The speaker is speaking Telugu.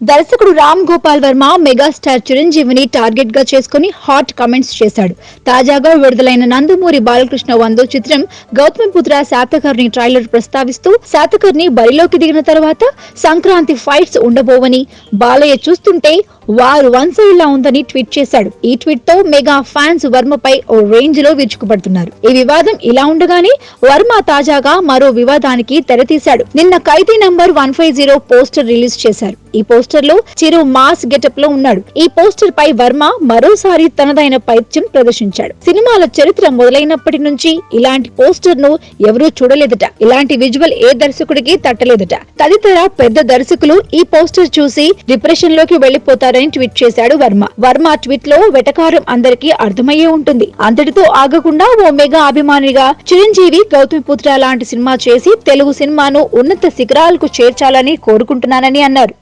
దర్శకుడు రామ్ గోపాల్ వర్మ మెగాస్టార్ చిరంజీవిని టార్గెట్గా చేసుకుని హాట్ కమెంట్స్ చేశాడు. తాజాగా విడుదలైన నందమూరి బాలకృష్ణ వందో చిత్రం గౌతమిపుత్ర శాతకర్ణి ట్రైలర్ ప్రస్తావిస్తూ శాతకర్ణి బరిలోకి దిగిన తర్వాత సంక్రాంతి ఫైట్స్ ఉండబోవని బాలయ్య చూస్తుంటే వారు వన్ సైడ్ లా ఉందని ట్వీట్ చేశాడు. ఈ ట్వీట్తో మెగా ఫ్యాన్స్ వర్మపై ఓ రేంజ్లో విరుచుకుపడుతున్నారు. ఈ వివాదం ఇలా ఉండగానే వర్మ తాజాగా మరో వివాదానికి తెరతీశాడు. నిన్న ఖైదీ number one five zero poster release చేశారు. ఈ పోస్టర్లో చిరు మాస్ గెటప్లో ఉన్నాడు. ఈ పోస్టర్ పై వర్మ మరోసారి తనదైన పైత్యం ప్రదర్శించాడు. సినిమాల చరిత్ర మొదలైనప్పటి నుంచి ఇలాంటి పోస్టర్ను ఎవరూ చూడలేదట. ఇలాంటి విజువల్ ఏ దర్శకుడికి తట్టలేదట. తదితర పెద్ద దర్శకులు ఈ పోస్టర్ చూసి డిప్రెషన్లోకి వెళ్ళిపోతారని ట్వీట్ చేశాడు వర్మ. వర్మ ట్వీట్లో వెటకారం అందరికీ అర్థమయ్యే ఉంటుంది. అంతటితో ఆగకుండా ఓ మెగా అభిమానిగా చిరంజీవి గౌతమి పుత్ర లాంటి సినిమా చేసి తెలుగు సినిమాను ఉన్నత శిఖరాలకు చేర్చాలని కోరుకుంటున్నానని అన్నారు.